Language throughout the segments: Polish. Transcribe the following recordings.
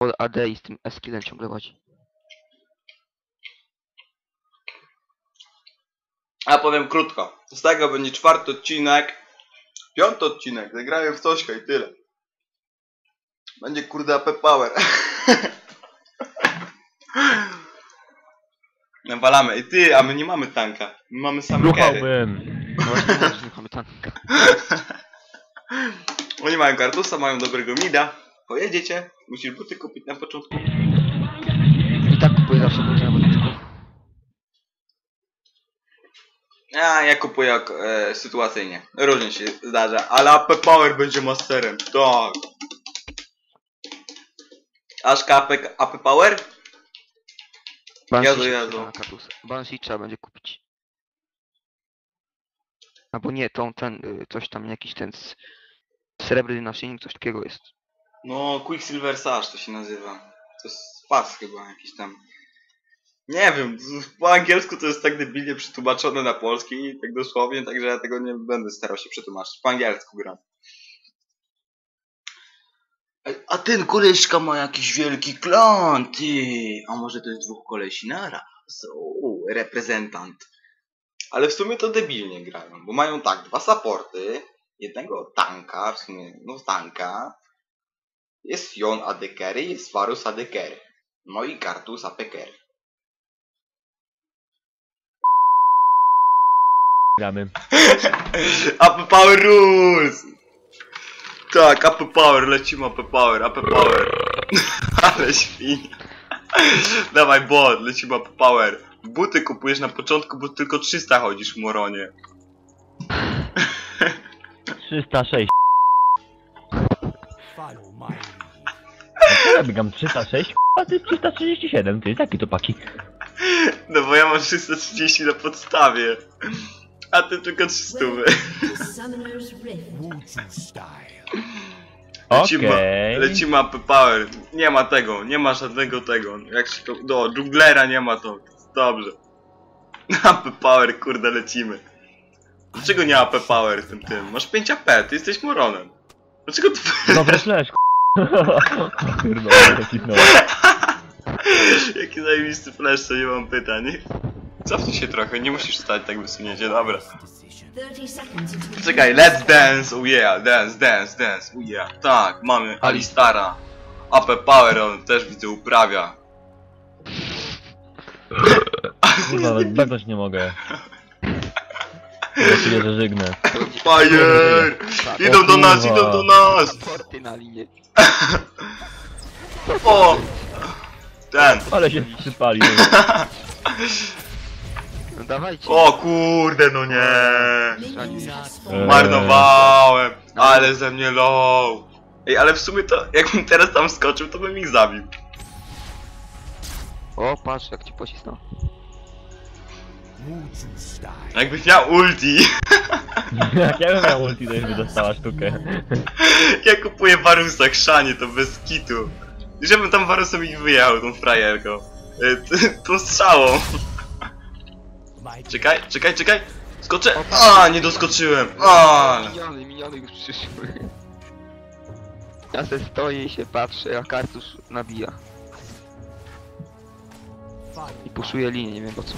Od AD i z tym Eskillem ciągle łazi. A powiem krótko. Z tego będzie czwarty odcinek. Piąty odcinek. Zagrałem w Tośka i tyle. Będzie kurde AP Power. Nawalamy. I ty, a my nie mamy tanka. My mamy same kery. Ruchałbym. No właśnie mówię, że nie mamy tanka. Oni mają kartusa, mają dobrego mida. Pojedziecie. Musisz buty kupić na początku. I tak kupuję zawsze buty na początku. A, ja kupuję e, sytuacyjnie. Różnie się zdarza. Ale AP Power będzie masterem. Tak. Aż AP, AP Power? Jazu, jazu. Banshee trzeba będzie kupić. Albo nie, tą, ten, y, coś tam, jakiś ten srebrny naszyjnik, coś takiego jest. No, Quicksilver Sash to się nazywa. To jest pas chyba jakiś tam. Nie wiem, po angielsku to jest tak debilnie przetłumaczone na polski, tak dosłownie, także ja tego nie będę starał się przetłumaczyć. Po angielsku gram. A ten koleżka ma jakiś wielki klan, ty! A może to jest dwóch kolesi naraz? O, reprezentant. Ale w sumie to debilnie grają, bo mają tak, dwa supporty, jednego tanka, w sumie, no tanka, jest Jon Adekery, jest Varus Adekery. No i Kartus Apekery. Gramy. AP Power Rules! Tak, AP Power, lecimy AP Power, AP Power. Ale świnia. Dawaj bot, lecimy AP Power. Buty kupujesz na początku, bo tylko 300 chodzisz w Moronie. 306. Follow my lead. Ja biegam 306, a ty 337, ty taki to paki. No bo ja mam 330 na podstawie. A ty tylko 300. The Summoner's Rift. Wuju style. Lecimy, Okej. lecimy AP Power. Nie ma tego, nie ma żadnego tego. Jak się to, do dżunglera nie ma to. Dobrze. AP Power, kurde, lecimy. Dlaczego nie AP Power tym tym? Masz 5 AP, ty jesteś moronem. Dlaczego ty... Dobry zacisnął. Jaki zajebisty flash, to nie mam pytań. Cofnij się trochę, nie musisz stać tak wysunięcie, dobra. Decision. 30 seconds until Czekaj, let's dance, oh yeah, dance, dance, dance, oh yeah. Tak, mamy Alistara. AP Power on też widzę uprawia. Kurwa, nawet nie mogę. Właściwie, że żygnę. Fire! Tak. Idą do nas, kurwa. idą do nas! Porty na linię. O! Ten. Ale się przypali. No dawajcie. O kurde, no nie! Eee. Marnowałem! Ale ze mnie low! Ej, ale w sumie to, jakbym teraz tam skoczył, to bym ich zabił. O, patrz jak ci pocisnął. Jakbyś miał ulti, Jak ja bym miał ulti, to już by dostała sztukę. ja kupuję Varusa krzanie, to bez kitu. I żebym tam Varusem ich wyjechał, tą frajerką. T- Tą strzałą. Czekaj, czekaj, czekaj! Skoczę! A, nie doskoczyłem! A, Miniony, miniony już przyszły. Ja se stoję i się patrzę, a kartusz nabija. I puszuje linię, nie wiem po co.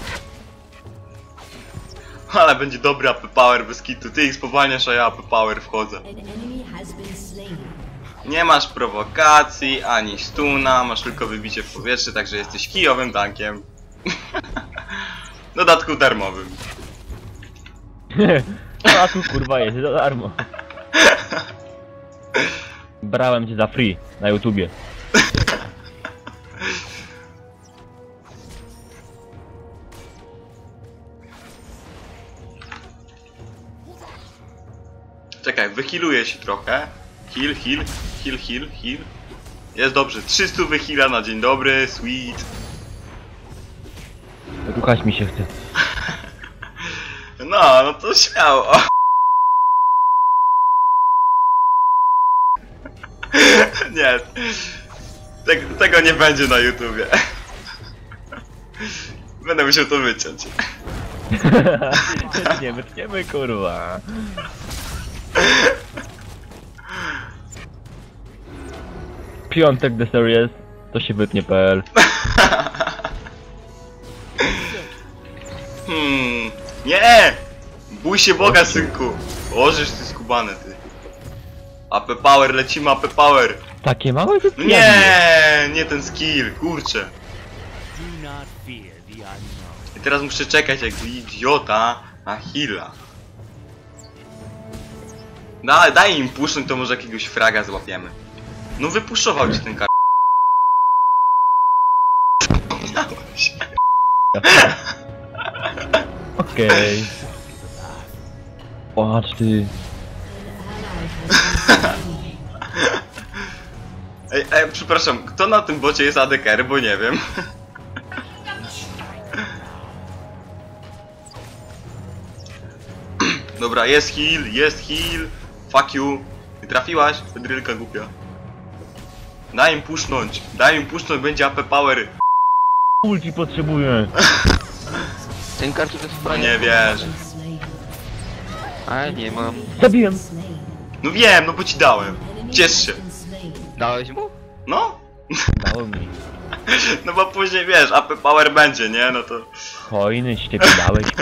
ale będzie dobry AP Power bez kitu. Ty ich spowalniasz, a ja AP Power wchodzę. Nie masz prowokacji, ani stuna, masz tylko wybicie w powietrze, także jesteś kijowym tankiem. W dodatku darmowym. A tu kurwa jest za darmo. Brałem cię za free na YouTubie. Wyhealuję się trochę. Heal, heal, heal, heal, heal. Jest dobrze, 300 wyheala na dzień dobry, sweet. Ruchać mi się chce. No, no to śmiało. Nie. Tego, tego nie będzie na YouTubie. Będę musiał to wyciąć. nie wytniemy kurwa. Piątek The Series. To się wytnie.pl. Hmm. Nie! Bój się Boga, synku! Ożysz ty skubany, ty. AP Power, lecimy AP Power! Takie małe No nie, nie ten skill, kurczę. I teraz muszę czekać jak idiota na heala. Daj, daj im pusznąć, to może jakiegoś fraga złapiemy. No wypuszował ci ten kar... Okej. Patrz ty. Ej, ej, przepraszam, kto na tym bocie jest ADKR, bo nie wiem. Dobra, jest heal, jest heal. Fuck you. Nie trafiłaś? Wydrylka głupia. Daj im pusznąć, daj im pusznąć, będzie AP Power. Ulti potrzebuję. Ten kartu to jest No fajny. nie wiesz. Ale nie mam. Zabiłem. No wiem, no bo ci dałem. Ciesz się. Dałeś mu? No, Dało mi. no bo później wiesz, AP Power będzie, nie? No to... Hojny ci ciebie dałeś.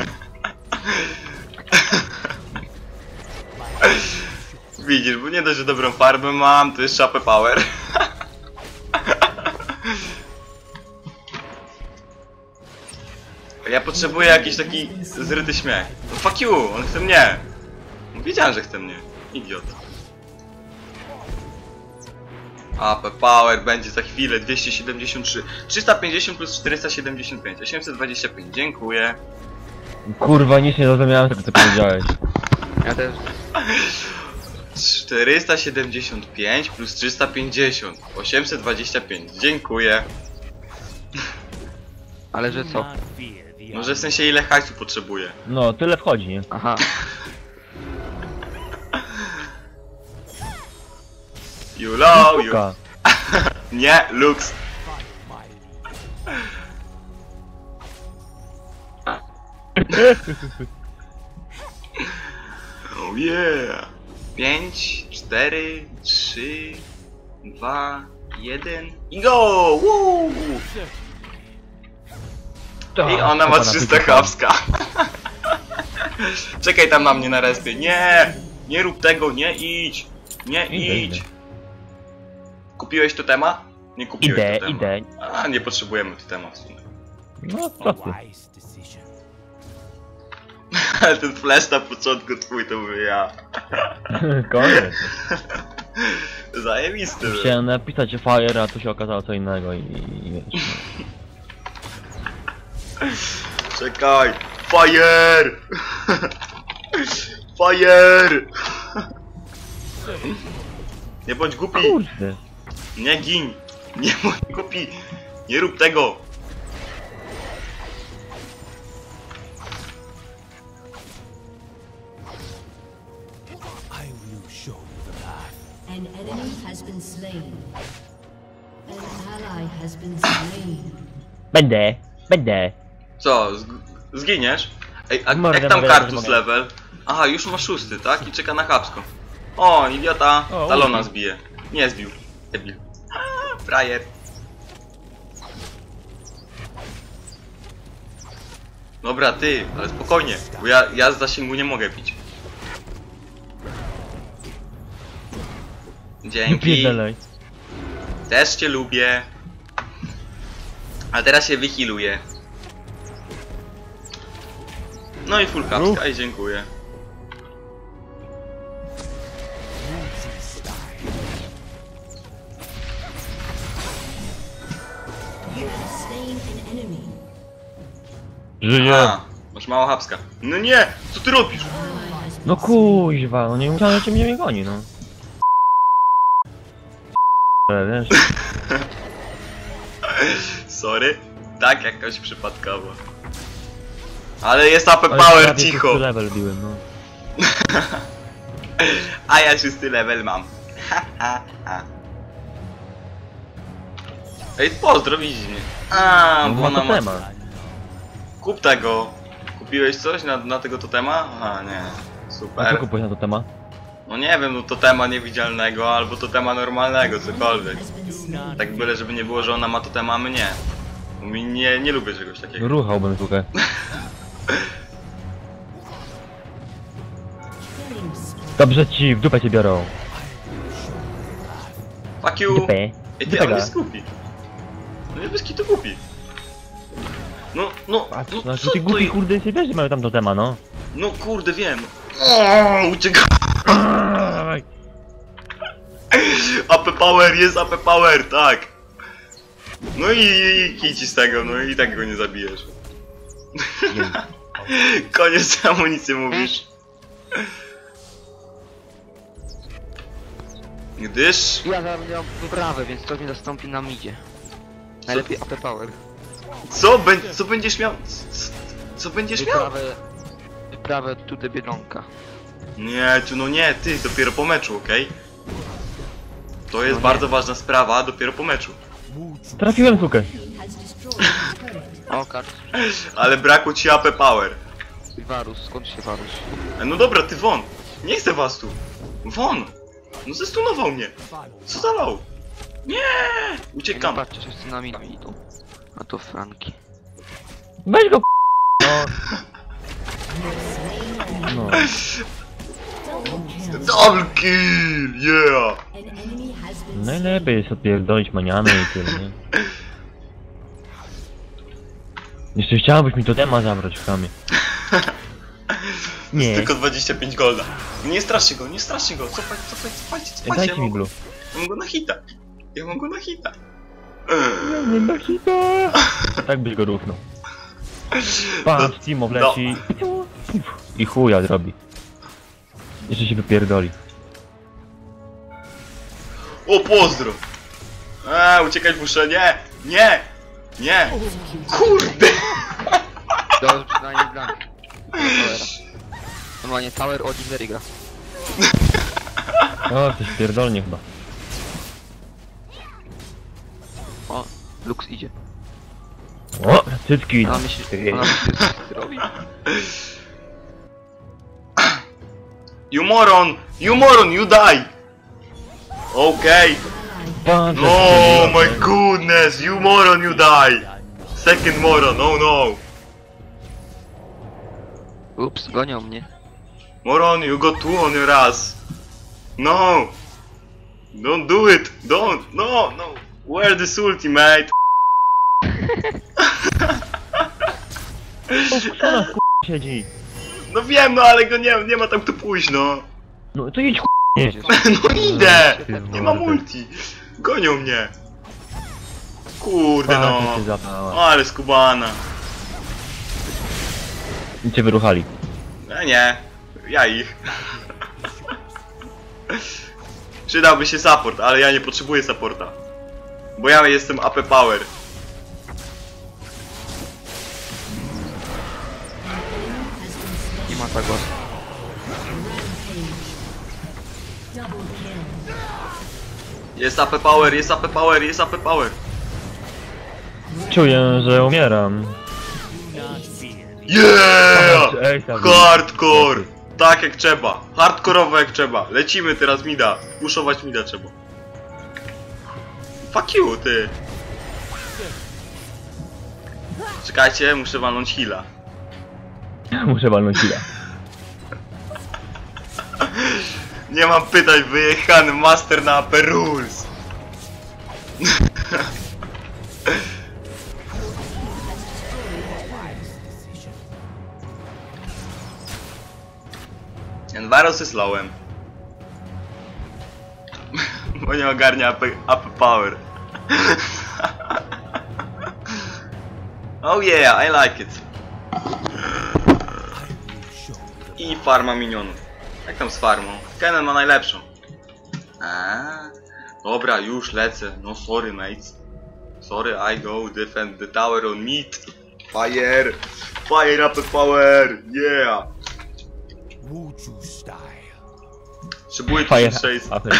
Widzisz, bo nie dość, że dobrą farbę mam, to jeszcze AP Power. Ja potrzebuję jakiś taki zryty śmiech. No fuck you, on chce mnie. No, Wiedziałem, że chce mnie. Idiota. AP Power będzie za chwilę 273. 350 plus 475. 825. Dziękuję. Kurwa, nic nie zrozumiałem tego co powiedziałeś. Ja też. 475 plus 350. 825. Dziękuję. Ale że co? Może w sensie ile hajsu potrzebuję. No, tyle wchodzi, nie? Aha. You low, you... Nie, Lux. Oh yeah. 5, 4, 3, 2, 1 i go! Woo! I ona ma 300 hapska. Czekaj tam na mnie na respie. Nie! Nie rób tego, nie idź! Nie Idę, idź! idę. Kupiłeś totema? Nie kupiłeś Idę, totema. idę. A, nie potrzebujemy totema w sumie. No, co ty? Ale ten flash na początku twój to mówię ja. Koniec. Zajebisty. był. Chciałem napisać fire, a tu się okazało co innego i... i wiesz. Czekaj! Fire! Fire! Nie bądź głupi! Kurde. Nie gin! Nie bądź głupi! Nie rób tego! An enemy has been slain. An ally has been slain. Będę, będę. Co? Zg zginiesz? Ej, a Mordę, jak tam kartus level? Aha, już ma szósty, tak? I czeka na kapsko. O, idiota! O, Talona ubił. zbije. Nie zbił. Debil. A, Frajer. Dobra, ty, ale spokojnie, bo ja, ja z zasięgu nie mogę bić. Dzięki. Pierdalej. Też cię lubię. A teraz się wychiluję. No i full kapska i dziękuję. A, masz mało hapska. No nie! Co ty robisz? No kuźwa, no nie musiałem, że cię mnie goni, no. Ale Wiesz, Sorry. Tak, jakoś przypadkowo. Ale jest AP ale Power prawie cicho. szósty level biłem, no. A ja szósty level mam. Ha, ha, ha. Ej, pozdro, widzisz mnie. A, No bo ma ona ma... Kup tego. Kupiłeś coś na, na tego totema? Aha, nie. A co Super. kupuję na to temat? No nie wiem, no to tema niewidzialnego albo to tema normalnego, cokolwiek. Tak byle, żeby nie było, że ona ma to tema, a my nie. Bo mi nie, nie lubię czegoś takiego. Ruchałbym słuchaj. Dobrze ci, w dupę cię biorą. Fuck you! Dupę. Ej, ty, on głupi. No jest bez kitu głupi. No, no, Patrz, no no co ci to głupi jest? kurde się wiesz, że mają tam to tema, no. No kurde, wiem. O, ucieka. AP Power, jest AP Power, tak. No i, i, i kici z tego, no i tak go nie zabijesz. Koniec amunicji mówisz. Gdyż... Ja zaraz będę miał wyprawę, więc to mnie zastąpi na midzie. Najlepiej AP Power. Co, bę co będziesz miał? C- Co będziesz miał? Wyprawę... Wyprawę tu do Biedronka. Nie, tu no nie, ty, dopiero po meczu, okej? To jest No bardzo ważna sprawa, dopiero po meczu. Trafiłem sukę. O, kart. Ale brakło ci AP Power. Varus, skąd się Varus? E, No dobra, ty won. Nie chcę was tu. Won. No zestunował mnie. Co za low? Nie! Uciekam. patrzcie, wszyscy na mnie idą. A to Franki. Weź go No. No. Double kill. Yeah! Najlepiej jest odpierdolić maniany i tyle, nie? Jeszcze chciałbyś mi to tema zabrać w chamie. Nie. Tylko 25 golda. Nie straszcie go, nie straszcie go. Cofaj, cofaj, cofajcie, cofajcie. Dajcie Ja mi mam, blue. ja mam go na hita. Ja mam go na hita. Nie do hita. Tak byś go równał. Patrz, Timo wleci. I chuja zrobi. Jeszcze się wypierdoli. O, pozdro! A, uciekać muszę, nie! Nie! Nie! Kurde! Dobrze, przynajmniej Blank. Towera. Normalnie Tower od Ivery gra. O, coś pierdolnie chyba. O, Lux idzie. O, cycki. Ona myśli, ona myśli, że coś robi. You moron! You moron, you die! Okay. Patrz, Oh my goodness, you moron, you die! Second moron, oh no! Ups, gonią mnie. Moron, you got two on your ass! No! Don't do it! Don't! No, no! Where this ultimate? Ona siedzi. No wiem, no ale go nie, nie ma tam kto pójść, no! No to idź k***. No idę! Nie ma multi! Gonią mnie! Kurde no! Się zapała. Ale skubana! I cię wyruchali. No nie, ja ich. Przydałby się support, ale ja nie potrzebuję supporta. Bo ja jestem AP Power. Nie ma tak was. Double kill. Jest AP Power, jest AP Power, jest AP Power. Czuję, że umieram. Yeah! Hardcore! Tak jak trzeba. Hardkorowo jak trzeba. Lecimy teraz mida. Puszować mida trzeba. Fuck you, ty. Czekajcie, muszę walnąć heala. Muszę walnąć chwilę. Nie mam pytań, wyjechany master na AP Rules. Envaros jest lowem. Bo nie ogarnia AP, AP Power. oh yeah, I like it. I farma minionów. Jak tam z farmą? Kennen ma najlepszą. Eee, dobra, już lecę. No sorry mates. Sorry, I go defend the tower on meat. Fire! Fire up the power! Yeah! Wuju style. Potrzebuję Fire. 1600. Apel.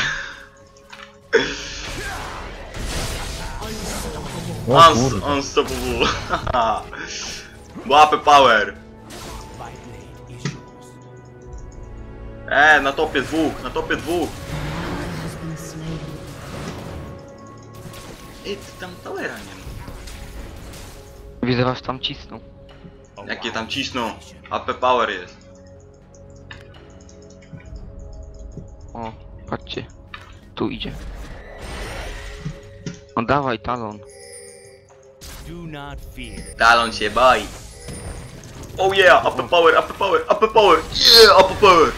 O Uns kurde. unstoppable. Łapę power. E, na topie dwóch, na topie dwóch. Ej, ty tam towera nie ma. Widzę was tam cisną. Jakie tam cisną. AP power jest. O, patrzcie. Tu idzie. No dawaj, talon. Do not fear. Talon się boi. Oh yeah, AP power, AP power, AP power, yeah, AP power.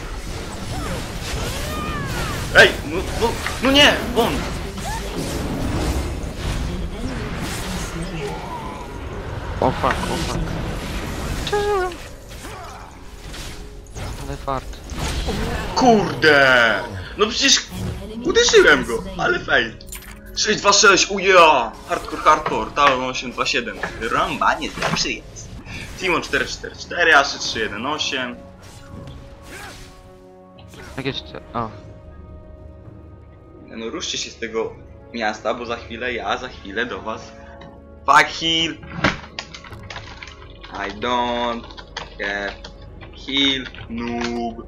Ej, no, no, no nie, won. O fuck, o fuck. Przeżyłem. Ale fart. Kurde. No przecież uderzyłem go, ale fail. 626, uja! Hardcore, hardcore, Talon 827. Rąbaniec lepszy jest. Timon 444, Aszy 318. Jak jeszcze? O. No ruszcie się z tego miasta, bo za chwilę ja, za chwilę do was. Fuck heal. I don't have heal noob.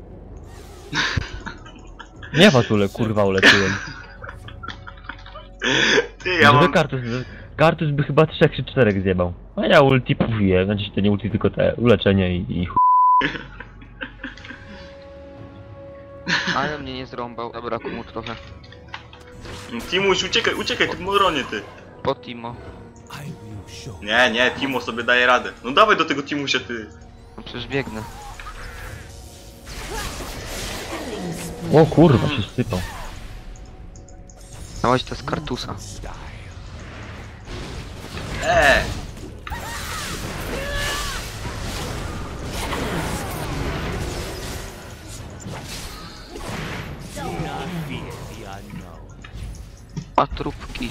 Nie fatule, kurwa uleczyłem. Ty, ja Żeby mam... Kartus, Kartus by chyba 3 czy 4 zjebał. A ja ulti pufię, znaczy to nie ulti, tylko te uleczenie i, i chuj. Ale mnie nie zrąbał. Zabrakło mu trochę. Timuś, uciekaj, uciekaj, ty moronie ty. Po Timo. Nie, nie, Timo sobie daje radę. No dawaj do tego Timusia ty. No przecież biegnę. O kurwa, się sypał. Dawaj to z kartusa. Eee. Patrupki.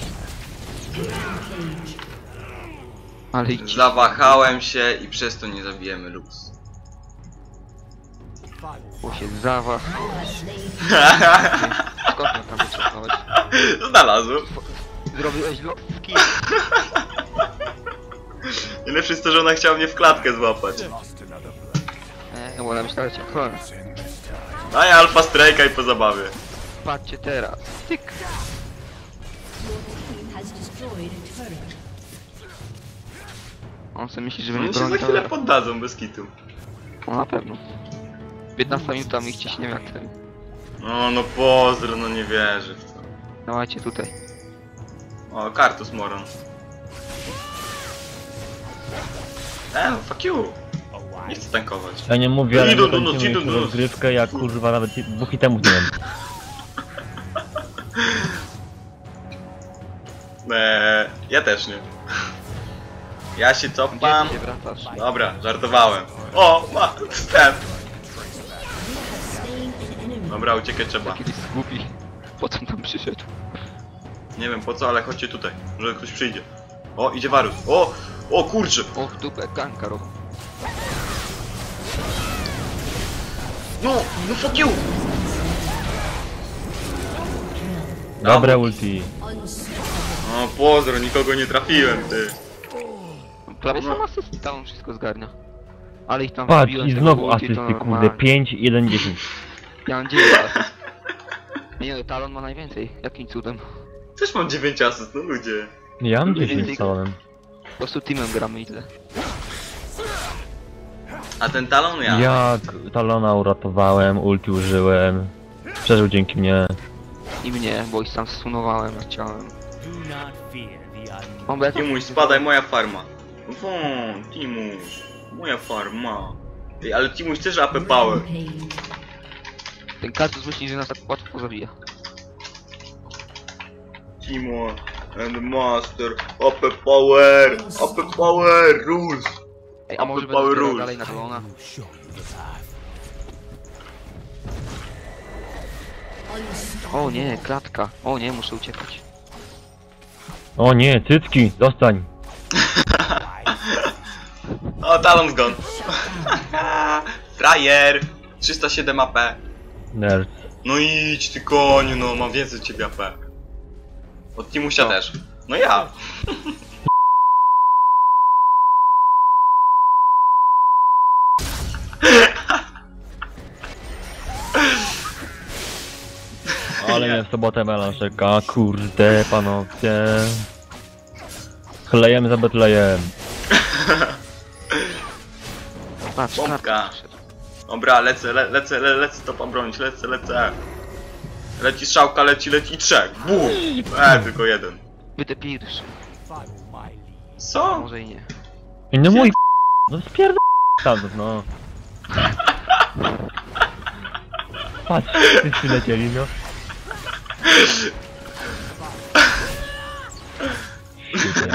Ale idź. Zawahałem się i przez to nie zabijemy Lux. Bo się zawah. Skąd mnie tam wyciągnąłeś? Znalazłem. Zrobiłeś luk skin. Najlepsze jest to, że ona chciała mnie w klatkę złapać. Nie, bo ona myślała, że cię. Daj alfa strajka i po zabawie. Patrzcie teraz. Tyk. On sobie myśli, że mnie Oni się za chwilę poddadzą bez kitu. No na pewno. 15 minuta mi ciśnie wiatrem. No, no pozdro, no nie wierzę w to. Dawajcie tutaj. O, Kartus Moron. E, no fuck you. Nie chcę tankować. Ja nie mówię, No ale idą nie do kończymy idą jeszcze do nas. rozgrywkę, jak kurwa nawet dwóch itemów nie wiem. Eee, ja też nie. Ja się cofam. Gdzie wracasz? Dobra, żartowałem. O, ma, wstęp. Dobra, uciekać trzeba. Kiedyś zgubi. Po co on tam przyszedł? Nie wiem po co, ale chodźcie tutaj. Może ktoś przyjdzie. O, idzie Varus. O, o kurczę. O, w dupę, ganka robił. No, no fuck you. Dobre ulti. Unstoppable. O, pozdro, nikogo nie trafiłem, ty. Prawie sam asysty on wszystko zgarnia. Ale ich tam Patrz, wbiłem i tego znowu ulti, to asysty, kurde, normalnie. 5, 1, 10. Ja mam 9 asyst. Nie no, Talon ma najwięcej. Jakim cudem? Też mam 9 asyst, no ludzie. Ja mam Więcej 10 z salonem. Po prostu teamem gramy i tyle. A ten talon ja. Jak talona uratowałem, ulti użyłem. Przeżył dzięki mnie. I mnie, bo ich sam zsunowałem, chciałem. Do not fear the unknown. Mam bet- Timuś, spadaj, moja farma. Won, Timuś. Moja farma. Ej, ale Timuś też AP power. Ten kartus myśli, że nas tak łatwo zabija. Timo and Master. AP power. AP power rules. Ej, a może power rules. dalej na. Unstoppable. O nie, klatka. O nie, muszę uciekać. O nie, cycki, dostań. O, talon zgon. Frajer. 307 AP. Nerd. No idź ty koniu, no mam więcej od ciebie AP. Od Timusia No. też. No ja. Ale mnie w sobotę melanżeka, kurde panowie. Chlejemy za Betlejem. Patrz, Bombka. Dobra, lecę, le, lecę, le, lecę to pobronić, lecę, lecę. Leci strzałka, leci, leci trzech. Bum! E, tylko jeden. Będę pierwszy. Co? może i nie. I no mój no spierd... stamtąd, no. Patrz, wszyscy lecieli, no. Świetnie,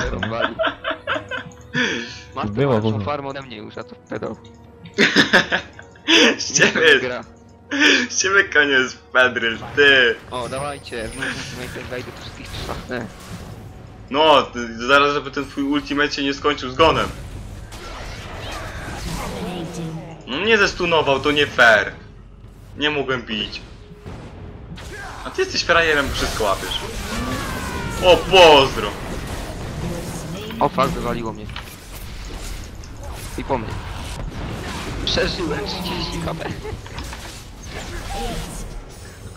jak to, no. Było ma lepszą gówno. farmę ode mnie już, a to pedał. Z Nie ciebie, gra. z ciebie koniec, Pedryl, ty. O, dawajcie, w ultimate wejdę tu wszystkich trzasnę. No, ty, zaraz, żeby ten twój ultimate się nie skończył zgonem. No nie zestunował, to nie fair. Nie mogłem bić. A ty jesteś frajerem, bo wszystko łapiesz. O, pozdro. O, fuck, wywaliło mnie. I po mnie. Przeżyłem 30 HP.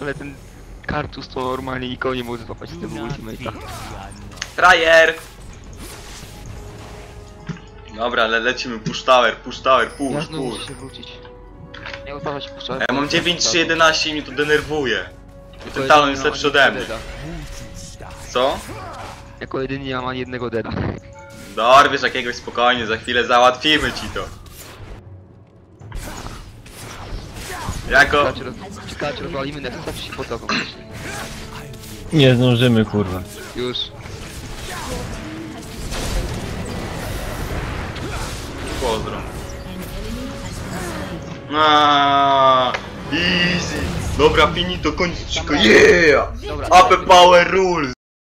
Ale ten kartus to normalnie nikogo nie mógł złapać z tego ultimate'a. Frajer! Dobra, le lecimy, push tower, push tower, Ja push, znowu push. muszę się wrócić. Nie odparzę się puszczałem. Ja mam 9-3-11 i mnie to denerwuje. I ten talon jest lepszy ode mnie. Co? Jako jedyny nie mam ani jednego deda. Dorwiesz jakiegoś spokojnie, za chwilę załatwimy ci to. Jako... Czekajcie rozwalimy Nexusa, czy się wcześniej. Nie zdążymy, kurwa. Już. Pozdro. Aaaa, easy. Dobra, finito, kończyć. Yeah! Dobra, Upper power rules.